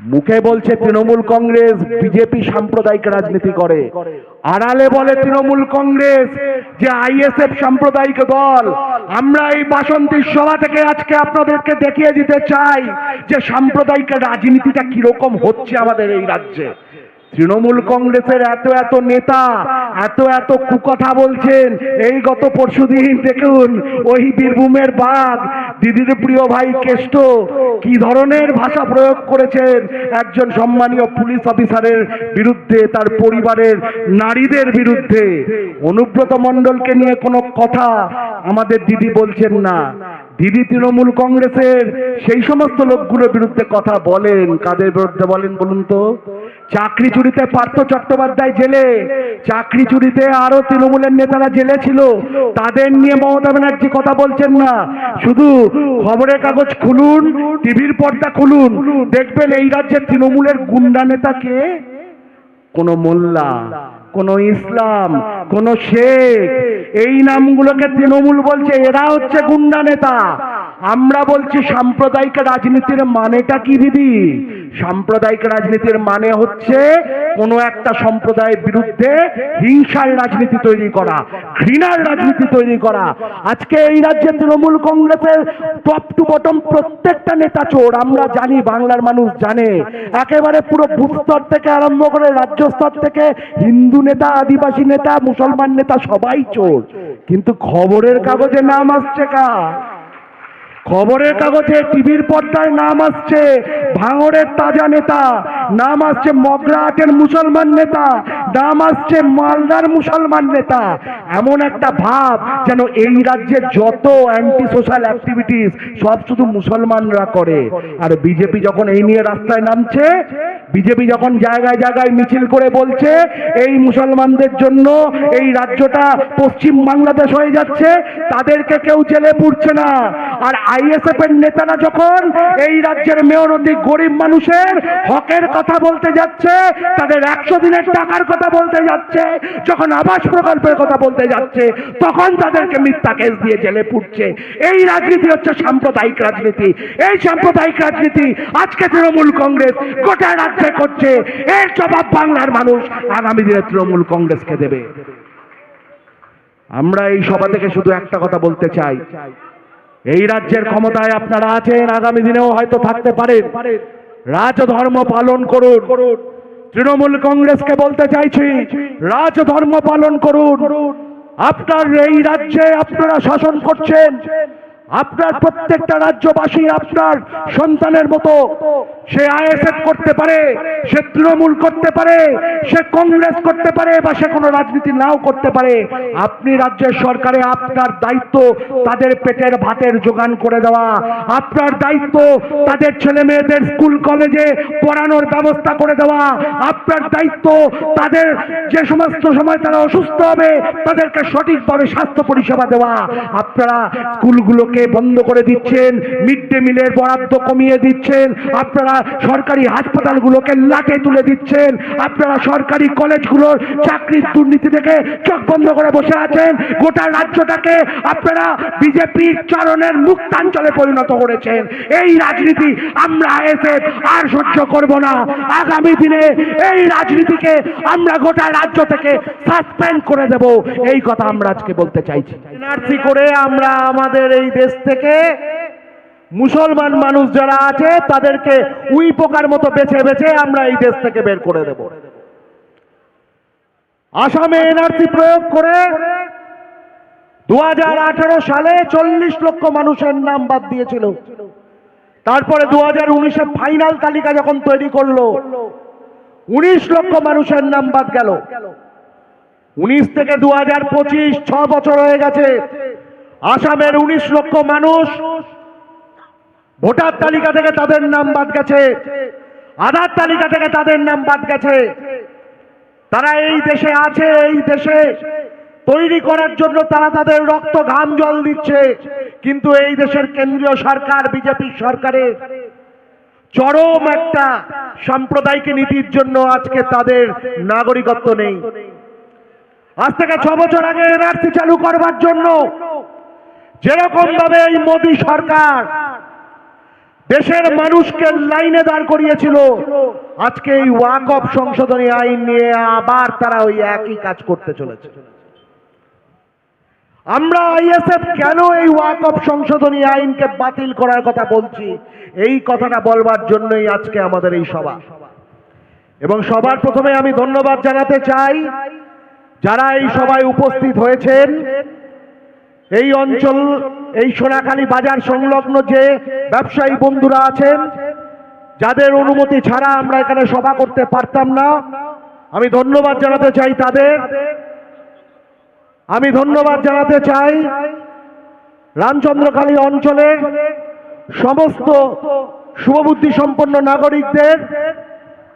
মুখে বলছে তৃণমূল কংগ্রেস, বিজেপি সাম্প্রদায়িক রাজনীতি করে। আড়ালে বলে তৃণমূল কংগ্রেস যে আইএসএফ সাম্প্রদায়িক দল। আমরা এই বাসন্তীর সভা থেকে আজকে আপনাদেরকে দেখিয়ে দিতে চাই যে সাম্প্রদায়িক রাজনীতিটা কীরকম হচ্ছে আমাদের এই রাজ্যে। তৃণমূল কংগ্রেসের এত এত নেতা, এত এত কুকথা বলছেন, এই গত পরশুদিন দেখুন, ওই বীরভূমের বাঘ, দিদির প্রিয় ভাই কেষ্ট, কি ধরনের ভাষা প্রয়োগ করেছেন একজন সম্মানীয় পুলিশ অফিসারের বিরুদ্ধে, তার পরিবারের নারীদের বিরুদ্ধে। অনুব্রত মণ্ডলকে নিয়ে কোনো কথা আমাদের দিদি বলছেন না। দিদি তৃণমূল কংগ্রেসের সেই সমস্ত লোকগুলোর বিরুদ্ধে কথা বলেন, কাদের বিরুদ্ধে বলেন বলুন তো? চাকরি চুরিতে পার্থ চট্টোপাধ্যায় জেলে। চাকরি চুরিতে আরও তৃণমূলের নেতারা জেলে ছিল। তাদের নিয়ে মমতা ব্যানার্জি কথা বলছেন না। শুধু খবরের কাগজ খুলুন, টিভির পর্দা খুলুন। দেখবেন এই রাজ্যের তৃণমূলের গুন্ডা নেতা কে? কোন মোল্লা, কোন ইসলাম, কোন শেখ। এই নামগুলোকে তৃণমূল বলছে। এরা হচ্ছে গুন্ডা নেতা। আমরা বলছি সাম্প্রদায়িক রাজনীতির মানেটা কি, দিদি? সাম্প্রদায়িক রাজনীতির মানে হচ্ছে কোনো একটা সম্প্রদায়ের বিরুদ্ধে হিংসার রাজনীতি তৈরি করা, ঘৃণার রাজনীতি তৈরি করা। আজকে এই রাজ্যে তৃণমূল কংগ্রেসের টপ টু বটম প্রত্যেকটা নেতা চোর, আমরা জানি, বাংলার মানুষ জানে। একেবারে পুরো বুথ স্তর থেকে আরম্ভ করে রাজ্য স্তর থেকে হিন্দু নেতা, আদিবাসী নেতা, মুসলমান নেতা সবাই চোর। কিন্তু খবরের কাগজে নাম আসছে কার? খবরের কাগজে টিভির পর্দায় নাম আসছে ভাঙড়ের তাজা নেতা। নাম আসছে মগরাহাটের মুসলমান নেতা, নাম আসছে মালদার মুসলমান নেতা। এমন একটা ভাব যেন এই রাজ্যের যত অ্যান্টি সোশ্যাল অ্যাক্টিভিটিস সব শুধু মুসলমানরা করে। আর বিজেপি যখন এই নিয়ে রাস্তায় নামছে, বিজেপি যখন জায়গায় জায়গায় মিছিল করে বলছে, এই মুসলমানদের জন্য এই রাজ্যটা পশ্চিম বাংলাদেশ হয়ে যাচ্ছে, তাদেরকে কেউ জেলে পুড়ছে না। আর আইএসএফ এর নেতারা যখন এই রাজ্যের মেয়নতি গরিব মানুষের হকের কথা বলতে যাচ্ছে, তাদের একশো দিনের টাকার কথা বলতে যাচ্ছে, যখন আবাস প্রকল্পের কথা বলতে যাচ্ছে, তখন তাদেরকে মিথ্যা কেস দিয়ে জেলে পুড়ছে এই রাজনীতি হচ্ছে সাম্প্রদায়িক রাজনীতি। এই সাম্প্রদায়িক রাজনীতি আজকে তৃণমূল কংগ্রেস গোটা রাজ্যে করছে। এর জবাব বাংলার মানুষ আগামী দিনে তৃণমূল কংগ্রেসকে দেবে। আমরা এই সভা থেকে শুধু একটা কথা বলতে চাই। এই রাজ্যের ক্ষমতায় আপনারা আছেন, আগামী দিনেও হয়তো থাকতে পারেন। রাজধর্ম পালন করুন। তৃণমূল কংগ্রেসকে বলতে চাইছি, রাজধর্ম পালন করুন। আপনার এই রাজ্যে আপনারা শাসন করছেন আপনার প্রত্যেকটা রাজ্যবাসী আপনার সন্তানের মতো, সে আইএসএফ করতে পারে, সে তৃণমূল করতে পারে, সে কংগ্রেস করতে পারে বা সে কোনো রাজনীতি নাও করতে পারে, আপনি রাজ্যের সরকারে আপনার দায়িত্ব তাদের পেটের ভাতের যোগান করে দেওয়া, আপনার দায়িত্ব তাদের ছেলে মেয়েদের স্কুল, কলেজে পড়ানোর ব্যবস্থা করে দেওয়া, আপনার দায়িত্ব তাদের যে সমস্ত সময় তারা অসুস্থ হবে, তাদেরকে সঠিকভাবে স্বাস্থ্য পরিষেবা দেওয়া, আপনারা স্কুলগুলোকে বন্ধ করে দিচ্ছেন মিড ডে মিলের বরাদ্দ কমিয়ে দিচ্ছেন, আপনারা সরকারি হাসপাতালগুলোকে লাটে তুলে দিচ্ছেন, আপনারা সরকারি কলেজগুলোর চাকরির দুর্নীতি থেকে চোখ বন্ধ করে বসে আছেন, গোটা রাজ্যটাকে আপনারা বিজেপির চরণের মুক্তাঞ্চলে পরিণত করেছেন। এই রাজনীতি আমরা এসে আর সহ্য করব না। আগামী দিনে এই রাজনীতিকে আমরা গোটা রাজ্য থেকে সাসপেন্ড করে দেব। এই কথা আমরা আজকে বলতে চাইছি। করে আমরা আমাদের এই দেশ থেকে মুসলমান মানুষ যারা আছে, তাদেরকে উই পোকার মতো বেছে বেছে আমরা এই দেশ থেকে বের করে দেব। আসামে এনআরসি প্রয়োগ করে দু সালে চল্লিশ লক্ষ মানুষের নাম বাদ দিয়েছিল। তারপরে দু হাজার উনিশে ফাইনাল তালিকা যখন তৈরি করল, উনিশ লক্ষ মানুষের নাম বাদ গেল। উনিশ থেকে দু হাজার পঁচিশ, ছ বছর হয়ে গেছে। আসামের উনিশ লক্ষ মানুষ ভোটার তালিকা থেকে তাদের নাম বাদ গেছে। আধার তালিকা থেকে তাদের নাম বাদ গেছে। তারা এই দেশে আছে, এই দেশে তৈরি করার জন্য তারা তাদের রক্ত ঘাম জল দিচ্ছে। কিন্তু এই দেশের কেন্দ্রীয় সরকার, বিজেপি সরকারের চরম একটা সাম্প্রদায়িক নীতির জন্য আজকে তাদের নাগরিকত্ব নেই। আজ থেকে ছ বছর আগে এনআরসি চালু করবার জন্য যেরকম ভাবে এই মোদী সরকার দেশের মানুষকে লাইনে দাঁড় করিয়েছিল, আজকে এই ওয়াকফ সংশোধনী আইন নিয়ে আবার তারা ওই একই কাজ করতে চলেছে। আমরা আইএসএফ কেন এই ওয়াকফ সংশোধনী আইনকে বাতিল করার কথা বলছি? এই কথাটা বলবার জন্যই আজকে আমাদের এই সভা। এবং সবার প্রথমে আমি ধন্যবাদ জানাতে চাই যারা এই সভায় উপস্থিত হয়েছেন। এই অঞ্চল, এই সোনাখালী বাজার সংলগ্ন যে ব্যবসায়ী বন্ধুরা আছেন, যাদের অনুমতি ছাড়া আমরা এখানে সভা করতে পারতাম না, আমি ধন্যবাদ জানাতে চাই তাদের। আমি ধন্যবাদ জানাতে চাই রামচন্দ্রখালী অঞ্চলের সমস্ত শুভবুদ্ধি সম্পন্ন নাগরিকদের।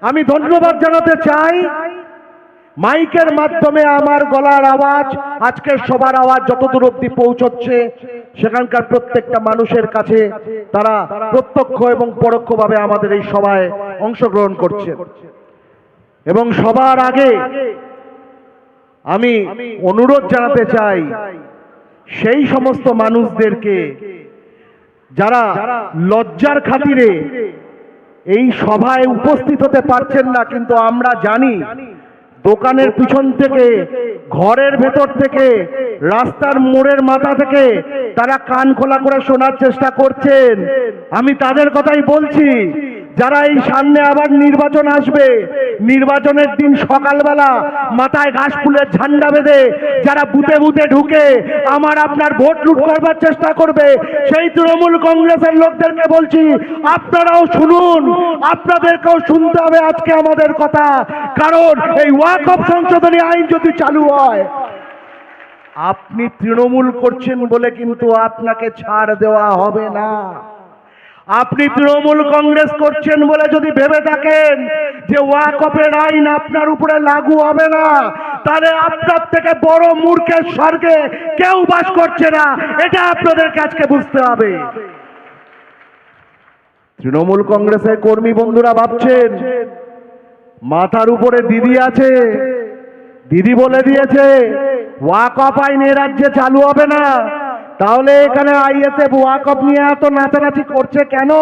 আমি ধন্যবাদ জানাতে চাই মাইকের মাধ্যমে আমার গলার আওয়াজ আজকের সবার আওয়াজ যতদূর অব্দি পৌঁছচ্ছে, সেখানকার প্রত্যেকটা মানুষের কাছে তারা প্রত্যক্ষ এবং পরোক্ষভাবে আমাদের এই সভায় অংশগ্রহণ করছে। এবং সবার আগে আমি অনুরোধ জানাতে চাই, সেই সমস্ত মানুষদেরকে যারা লজ্জার খাতিরে এই সভায় উপস্থিত হতে পারছেন না, কিন্তু আমরা জানি দোকানের পিছন থেকে, ঘরের ভেতর থেকে, রাস্তার মোড়ের মাথা থেকে তারা কান খোলা করে শোনার চেষ্টা করছেন। আমি তাদের কথাই বলছি, যারা এই সামনে আবার নির্বাচন আসবে নির্বাচনের দিন সকালবেলা মাথায় ঘাস ফুলের ঝান্ডা বেঁধে যারা বুতে বুতে ঢুকে আমার আপনার ভোট লুট করবার চেষ্টা করবে, সেই তৃণমূল কংগ্রেসের লোকদেরকে বলছি, আপনারাও শুনুন, আপনাদেরকেও শুনতে হবে আজকে আমাদের কথা। কারণ এই ওয়াক অফ সংশোধনী আইন যদি চালু হয়, আপনি তৃণমূল করছেন বলে কিন্তু আপনাকে ছাড় দেওয়া হবে না। আপনি তৃণমূল কংগ্রেস করছেন বলে যদি ভেবে থাকেন যে ওয়াকফের আইন আপনার উপরে লাগু হবে না, তাহলে আপনার থেকে বড় মূর্খের স্বর্গে কেউ বাস করছে না। এটা আপনাদের আজকে বুঝতে হবে। তৃণমূল কংগ্রেসের কর্মী বন্ধুরা ভাবছেন, মাথার উপরে দিদি আছে, দিদি বলে দিয়েছে ওয়াকফ আইন এ রাজ্যে চালু হবে না। তাহলে এখানে আইএসএফ ওয়াকফ নিয়ে এত নাচানাচি করছে কেন?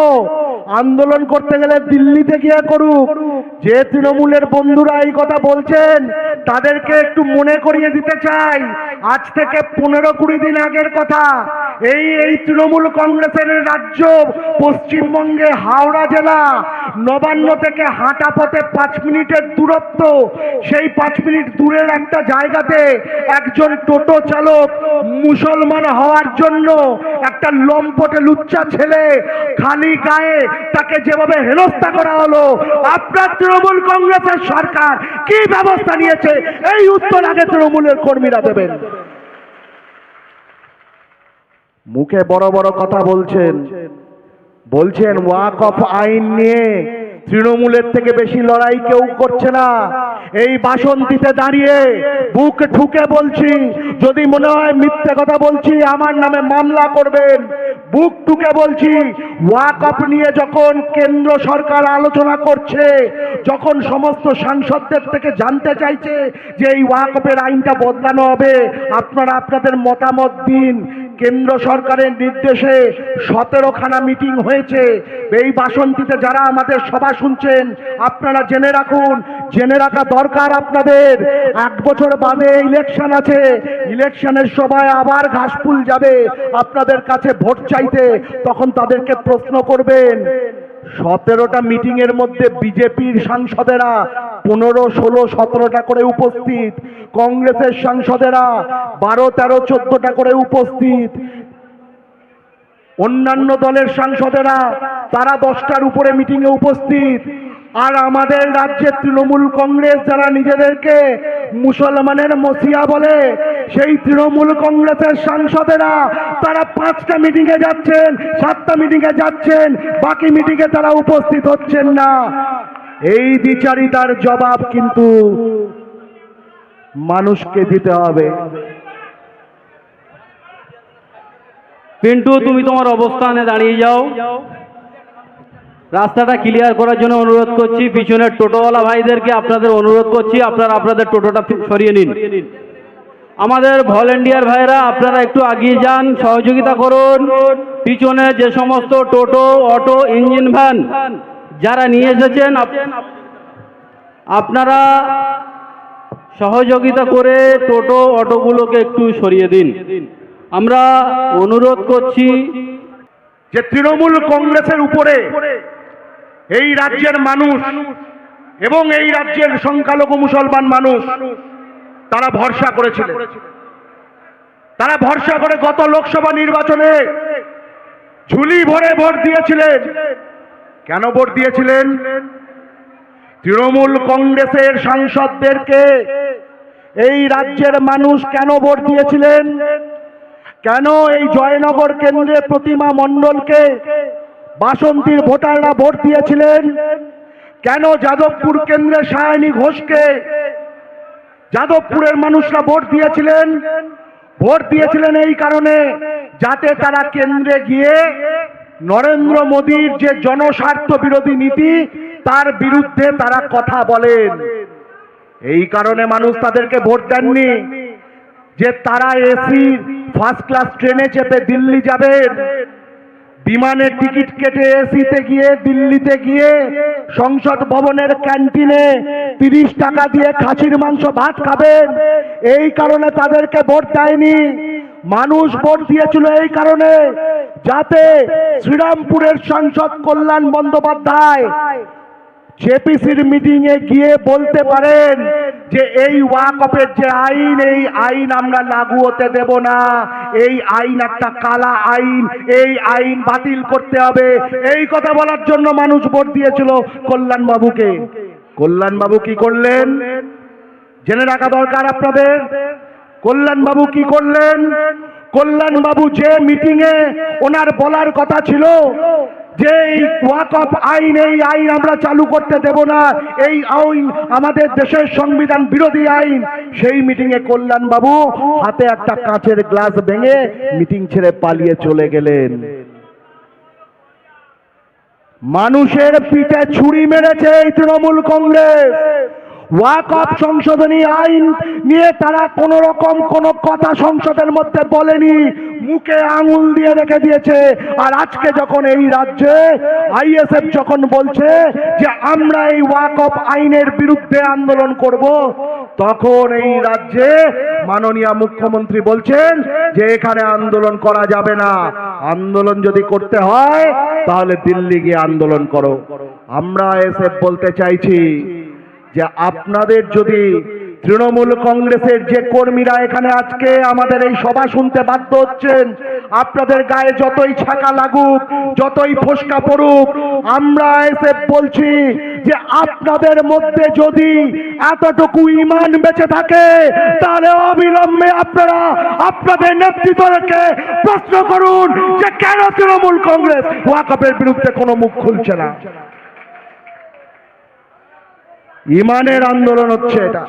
আন্দোলন করতে গেলে দিল্লিতে গিয়ে করুক। যে তৃণমূলের বন্ধুরা এই কথা বলছেন, তাদেরকে একটু মনে করিয়ে দিতে চাই। আজ থেকে পনেরো কুড়ি দিন আগের কথা। এই এই তৃণমূল কংগ্রেসের রাজ্য পশ্চিমবঙ্গে হাওড়া জেলা নবান্ন থেকে হাঁটা পথে পাঁচ মিনিটের দূরত্ব। সেই পাঁচ মিনিট দূরের একটা জায়গাতে একজন টোটো চালক মুসলমান হওয়ার জন্য একটা লম্পটে লুচ্চা ছেলে খালি গায়ে তাকে যেভাবে হেনস্থা করা হলো, আপনার তৃণমূল কংগ্রেসের সরকার কি ব্যবস্থা নিয়েছে? এই উত্তর আগে তৃণমূলের কর্মীরা দেবেন। মুখে বড় বড় কথা বলছেন। বলছেন ওয়াক অফ আইন নিয়ে তৃণমূলের থেকে বেশি লড়াই কেউ করছে না। এই বাসন্তীতে দাঁড়িয়ে বুক ঠুকে বলছি, যদি মনে হয় মিথ্যে কথা বলছি, আমার নামে মামলা করবেন। বুক টুকে বলছি, ওয়াক অফ নিয়ে যখন কেন্দ্র সরকার আলোচনা করছে, যখন সমস্ত সাংসদদের থেকে জানতে চাইছে যে এই ওয়াকফের আইনটা বদলানো হবে, আপনারা আপনাদের মতামত দিন। কেন্দ্র সরকারের নির্দেশে সতেরোখানা মিটিং হয়েছে। এই বাসন্তীতে যারা আমাদের সভা শুনছেন, আপনারা জেনে রাখুন, জেনে রাখা দরকার আপনাদের। এক বছর বাদে ইলেকশন আছে। ইলেকশনের সময় আবার ঘাসফুল যাবে। আপনাদের কাছে ভোট চাইতে তখন তাদেরকে প্রশ্ন করবেন। সতেরোটা মিটিং এর মধ্যে বিজেপির সাংসদেরা পনেরো, ষোলো, সতেরোটা করে উপস্থিত। কংগ্রেসের সাংসদেরা বারো, তেরো, চোদ্দটা করে উপস্থিত। অন্যান্য দলের সাংসদেরা তারা দশটার উপরে মিটিংয়ে উপস্থিত। আর আমাদের রাজ্যের তৃণমূল কংগ্রেস যারা নিজেদেরকে মুসলমানের মসিয়া বলে, সেই তৃণমূল কংগ্রেসের সাংসদেরা তারা পাঁচটা মিটিংয়ে যাচ্ছেন, সাতটা মিটিংয়ে যাচ্ছেন, বাকি মিটিংয়ে তারা উপস্থিত হচ্ছেন না। এই বিচারিতার জবাব কিন্তু মানুষকে দিতে হবে। পিন্টু, তুমি তোমার অবস্থানে দাঁড়িয়ে যাও। রাস্তাটা ক্লিয়ার করার জন্য অনুরোধ করছি। পিছনের টোটোওয়ালা ভাইদেরকে আপনাদের অনুরোধ করছি। আপনারা আপনাদের টোটোটা সরিয়ে নিন। আমাদের ভলেন্টিয়ার ভাইরা, আপনারা একটু আগিয়ে যান, সহযোগিতা করুন। পিছনে যে সমস্ত টোটো, অটো ইঞ্জিন ভ্যান যারা নিয়ে এসেছেন আপনারা সহযোগিতা করে টোটো অটোগুলোকে একটু সরিয়ে দিন। আমরা অনুরোধ করছি যে তৃণমূল কংগ্রেসের উপরে এই রাজ্যের মানুষ এবং এই রাজ্যের সংখ্যালঘু মুসলমান মানুষ, তারা ভরসা করেছিলেন। তারা ভরসা করে গত লোকসভা নির্বাচনে ঝুলি ভরে ভোট দিয়েছিলেন। কেন ভোট দিয়েছিলেন? তৃণমূল কংগ্রেসের সাংসদদেরকে এই রাজ্যের মানুষ কেন ভোট দিয়েছিলেন? কেন এই জয়নগর কেন্দ্রে প্রতিমা মণ্ডলকে বাসন্তীর ভোটাররা ভোট দিয়েছিলেন? কেন যাদবপুর কেন্দ্রে সায়নী ঘোষকে যাদবপুরের মানুষরা ভোট দিয়েছিলেন? ভোট দিয়েছিলেন এই কারণে যাতে তারা কেন্দ্রে গিয়ে নরেন্দ্র মোদীর যে জনস্বার্থ বিরোধী নীতি, তার বিরুদ্ধে তারা কথা বলেন। এই কারণে মানুষ তাদেরকে ভোট দেননি যে তারা এসি ফার্স্ট ক্লাস ট্রেনে চেপে দিল্লি যাবেন। বিমানের টিকিট কেটে এসিতে গিয়ে, দিল্লিতে গিয়ে সংসদ ভবনের ক্যান্টিনে তিরিশ টাকা দিয়ে খাসির মাংস ভাত খাবেন। এই কারণে তাদেরকে ভোট দেয়নি। মানুষ ভোট দিয়েছিল এই কারণে যাতে শ্রীরামপুরের সাংসদ কল্যাণ বন্দ্যোপাধ্যায় জেপিসির মিটিং এ গিয়ে বলতে পারেন যে এই ওয়াকফের যে আইন, এই আইন আমরা লাগু হতে দেব না। এই আইন একটা কালা আইন, এই আইন বাতিল করতে হবে। এই কথা বলার জন্য মানুষ ভোট দিয়েছিল কল্যাণ বাবুকে কল্যাণ বাবু কি করলেন? জেনে রাখা দরকার আপনাদের। কল্যাণ বাবু কি করলেন? কল্যাণ বাবু যে মিটিং এ ওনার বলার কথা ছিল যে এই ওয়াকফ আইন, এই আইন আমরা চালু করতে দেব না, এই আইন আমাদের দেশের সংবিধান বিরোধী আইন, সেই মিটিং এ কল্যাণ বাবু হাতে একটা কাঁচের গ্লাস ভেঙে মিটিং ছেড়ে পালিয়ে চলে গেলেন। মানুষের পিঠে ছুরি মেরেছে এই তৃণমূল কংগ্রেস। ওয়াকফ সংশোধনী আইন নিয়ে তারা কোন রকম কোন কথা সংসদের মধ্যে বলেনি। মুখে আঙুল দিয়ে রেখে দিয়েছে। আর আজকে যখন এই রাজ্যে আইএসএফ যখন বলছে যে আমরা এই ওয়াকফ আইনের বিরুদ্ধে আন্দোলন করব, তখন এই রাজ্যে মাননীয় মুখ্যমন্ত্রী বলছেন যে এখানে আন্দোলন করা যাবে না। আন্দোলন যদি করতে হয়, তাহলে দিল্লি গিয়ে আন্দোলন করো। আমরা এসএফ বলতে চাইছি যে আপনাদের যদি তৃণমূল কংগ্রেসের যে কর্মীরা এখানে আজকে আমাদের এই সভা শুনতে বাধ্য হচ্ছেন, আপনাদের গায়ে যতই ছাকা লাগুক, যতই ফোসকা পড়ুক, আমরা এসে বলছি যে আপনাদের মধ্যে যদি এতটুকু ইমান বেঁচে থাকে, তাহলে অবিলম্বে আপনারা আপনাদের নেতৃত্বকে প্রশ্ন করুন যে কেন তৃণমূল কংগ্রেস ওয়াকাপের বিরুদ্ধে কোনো মুখ খুলছে না। ইমানের আন্দোলন হচ্ছে এটা।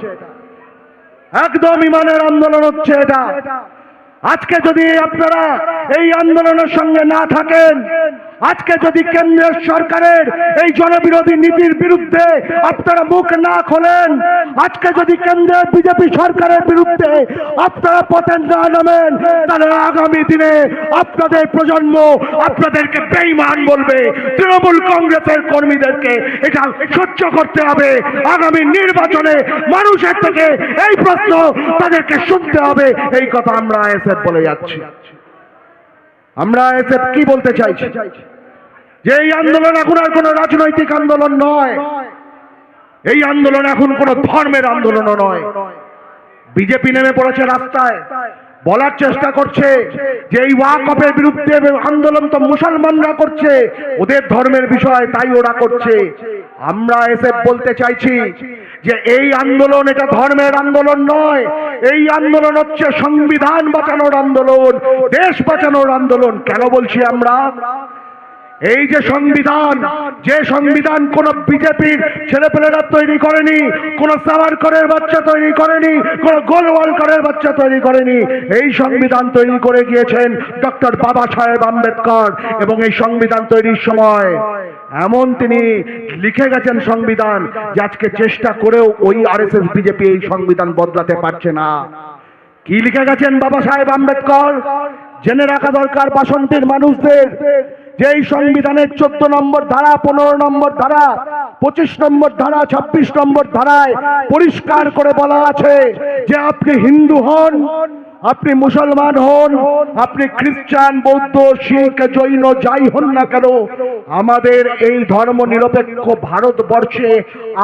একদম ইমানের আন্দোলন হচ্ছে এটা। আজকে যদি আপনারা এই আন্দোলনের সঙ্গে না থাকেন আজকে যদি কেন্দ্রের সরকারের এই জনবিরোধী নীতির বিরুদ্ধে আপনারা মুখ না খোলেন, আজকে যদি কেন্দ্রের বিজেপি সরকারের বিরুদ্ধে আপনারা পথে না নামেন, তাহলে আগামী দিনে আপনাদের প্রজন্ম আপনাদেরকে বেইমান বলবে। তৃণমূল কংগ্রেসের কর্মীদেরকে এটা সহ্য করতে হবে। আগামী নির্বাচনে মানুষের থেকে এই প্রশ্ন তাদেরকে শুনতে হবে। এই কথা আমরা এসে বলে যাচ্ছি। আমরা এসএফ কি বলতে চাইছি? যে এই আন্দোলন এখন আর কোনো রাজনৈতিক আন্দোলন নয়। এই আন্দোলন এখন কোনো ধর্মের আন্দোলনও নয়। বিজেপি নেমে পড়েছে রাস্তায়। বলার চেষ্টা করছে যে এই ওয়াকফের বিরুদ্ধে আন্দোলন তো মুসলমানরা করছে, ওদের ধর্মের বিষয় তাই ওরা করছে। আমরা এসে বলতে চাইছি যে এই আন্দোলন এটা ধর্মের আন্দোলন নয়। এই আন্দোলন হচ্ছে সংবিধান বাঁচানোর আন্দোলন, দেশ বাঁচানোর আন্দোলন। কেন বলছি আমরা? এই যে সংবিধান যে সংবিধান কোন বিজেপির ছেলেপেলেরা তৈরি করেনি, কোন সাভারকরের বাচ্চা তৈরি করেনি, কোন গোলওয়ালকরের বাচ্চা তৈরি করেনি, এই সংবিধান তৈরি করে গিয়েছেন ডক্টর বাবা সাহেব আম্বেদকর এবং এই সংবিধান তৈরির সময় এমন তিনি লিখে গেছেন সংবিধান যে আজকে চেষ্টা করেও ওই আর এস আরএসএস, বিজেপি এই সংবিধান বদলাতে পারছে না। কি লিখে গেছেন বাবা সাহেব আম্বেদকর? জেনে রাখা দরকার বাসন্তীর মানুষদের। যে এই সংবিধানের চোদ্দ নম্বর ধারা, পনেরো নম্বর ধারা, পঁচিশ নম্বর ধারা, ছাব্বিশ নম্বর ধারায় পরিষ্কার করে বলা আছে যে আপনি হিন্দু হন, আপনি মুসলমান হন, আপনি খ্রিস্টান, বৌদ্ধ, শিখ, জৈন, যাই হন না কেন, আমাদের এই ধর্ম নিরপেক্ষ ভারতবর্ষে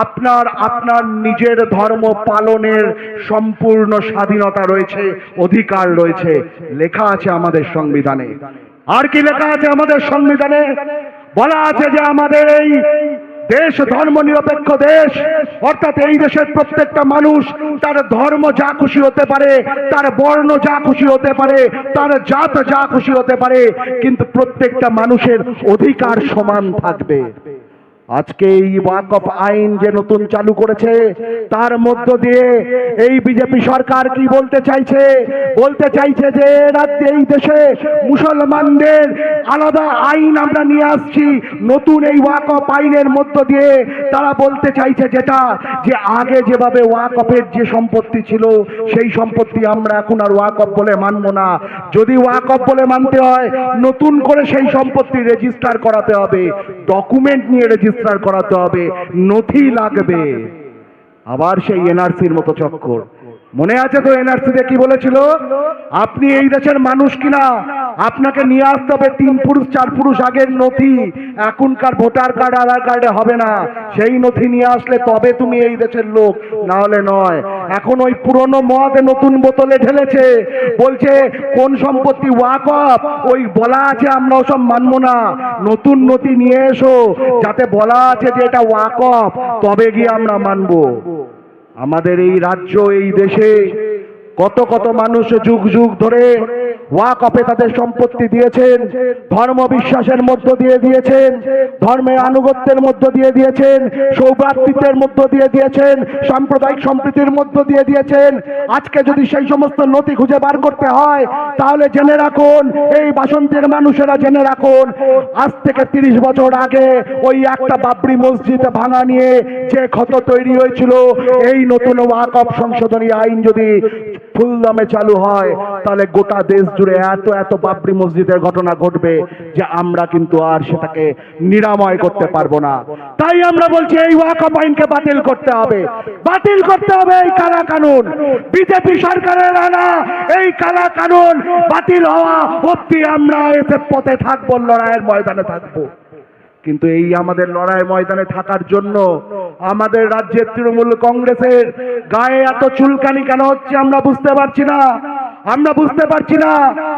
আপনার আপনার নিজের ধর্ম পালনের সম্পূর্ণ স্বাধীনতা রয়েছে, অধিকার রয়েছে, লেখা আছে আমাদের সংবিধানে। আর কি লেখা আছে আমাদের সংবিধানে? বলা আছে যে আমাদের এই দেশ ধর্ম নিরপেক্ষ দেশ, অর্থাৎ এই দেশের প্রত্যেকটা মানুষ তার ধর্ম যা খুশি হতে পারে, তার বর্ণ যা খুশি হতে পারে, তার জাত যা খুশি হতে পারে, কিন্তু প্রত্যেকটা মানুষের অধিকার সমান থাকবে। আজকে এই ওয়াকফ আইন যে নতুন চালু করেছে, তার মধ্য দিয়ে এই বিজেপি সরকার কি বলতে চাইছে? বলতে চাইছে যে রাজ্যে, এই দেশে মুসলমানদের আলাদা আইন আমরা নিয়ে আসছি। নতুন এই ওয়াকফ আইনের মধ্য দিয়ে তারা বলতে চাইছে যেটা, যে আগে যেভাবে ওয়াকফের যে সম্পত্তি ছিল, সেই সম্পত্তি আমরা এখন আর ওয়াকফ বলে মানব না। যদি ওয়াকফ বলে মানতে হয়, নতুন করে সেই সম্পত্তি রেজিস্টার করাতে হবে। ডকুমেন্ট নিয়ে রেজিস্টার করাতে হবে। নথি লাগবে। আবার সেই এনআরসির মতো চক্কর। মনে আছে তো এনআরসিতে কি বলেছিল? আপনি এই দেশের মানুষ কিনা? আপনাকে নিয়ে আসতে হবে তিন পুরুষ, চার পুরুষ আগের নথি। এখনকার ভোটার কার্ড, আধার কার্ডে হবে না। সেই নথি নিয়ে আসলে তবে তুমি এই দেশের লোক, না হলে নয়। এখন ওই পুরনো মদ নতুন বোতলে ঢেলেছে। বলছে, কোন সম্পত্তি ওয়াক অফ ওই বলা আছে আমরা ওসব মানবো না। নতুন নথি নিয়ে এসো, যাতে বলা আছে যে এটা ওয়াক অফ তবে গিয়ে আমরা মানবো। আমাদের এই রাজ্য এই দেশে কত কত মানুষ যুগ যুগ ধরে ওয়াকফে তাদের সম্পত্তি দিয়েছেন, ধর্ম বিশ্বাসের মধ্য দিয়ে দিয়েছেন, ধর্মের আনুগত্যের মধ্য দিয়ে দিয়েছেন সৌভ্রাতৃত্বের মধ্য দিয়ে দিয়েছেন, সাম্প্রদায়িক সম্প্রীতির মধ্য দিয়ে দিয়েছেন। আজকে যদি সেই সমস্ত নথি খুঁজে বার করতে হয়, তাহলে জেনে রাখুন, এই বাসন্তের মানুষেরা জেনে রাখুন, আজ থেকে তিরিশ বছর আগে ওই একটা বাবরি মসজিদ ভাঙা নিয়ে যে ক্ষত তৈরি হয়েছিল, এই নতুন ওয়াকফ সংশোধনী আইন যদি ফুলদমে চালু হয়, তাহলে গোটা দেশ জুড়ে এত এত বাবরি মসজিদের ঘটনা ঘটবে যে আমরা কিন্তু আর সেটাকে নিরাময় করতে পারব না। তাই আমরা বলছি এই ওয়াকফ আইনকে বাতিল করতে হবে। বাতিল করতে হবে এই কালা কানুন। বিজেপি সরকারের আনা এই কালা কানুন বাতিল হওয়া অব্দি আমরা এতে পথে থাকব, লড়াইয়ের ময়দানে থাকব। কিন্তু এই আমাদের লড়াই ময়দানে থাকার জন্য আমাদের রাজ্যের তৃণমূল কংগ্রেসের গায়ে এত চুলকানি কেন হচ্ছে আমরা বুঝতে পারছি না। আমরা বুঝতে পারছি না।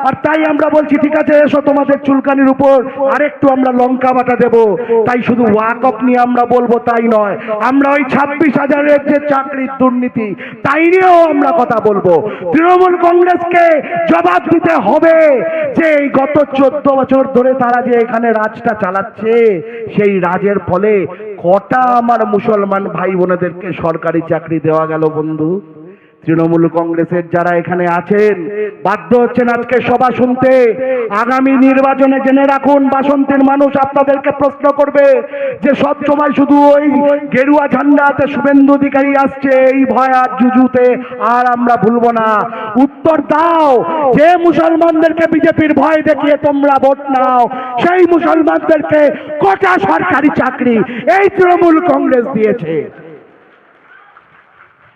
আর তাই আমরা বলছি, ঠিক আছে, এসো তোমাদের চুলকানির উপর। আরেকটু আমরা লঙ্কা বাটা দেব। তাই শুধু ওয়াকফ নিয়ে আমরা বলব তাই নয়। আমরা ওই ছাব্বিশ হাজারের যে চাকরির দুর্নীতি, তাই নিয়েও আমরা কথা বলব। তৃণমূল কংগ্রেসকে জবাব দিতে হবে যে এই গত চোদ্দ বছর ধরে তারা যে এখানে রাজটা চালাচ্ছে, সেই রাজের ফলে কটা আমার মুসলমান ভাই বোনেদেরকে সরকারি চাকরি দেওয়া গেল বন্ধু? তৃণমূল কংগ্রেসের যারা এখানে আছেন, বাধ্য হচ্ছেন আজকে সভা শুনতে। আগামী নির্বাচনে জেনে রাখুন, বাসন্তীর মানুষ আপনাদেরকে প্রশ্ন করবে যে সব সময় শুধু ওই গেরুয়া ঝান্ডাতে শুভেন্দু অধিকারী আসছে, এই ভয় আর জুজুতে আর আমরা ভুলবো না। উত্তর দাও, যে মুসলমানদেরকে বিজেপির ভয় দেখিয়ে তোমরা ভোট নাও, সেই মুসলমানদেরকে কটা সরকারি চাকরি এই তৃণমূল কংগ্রেস দিয়েছে।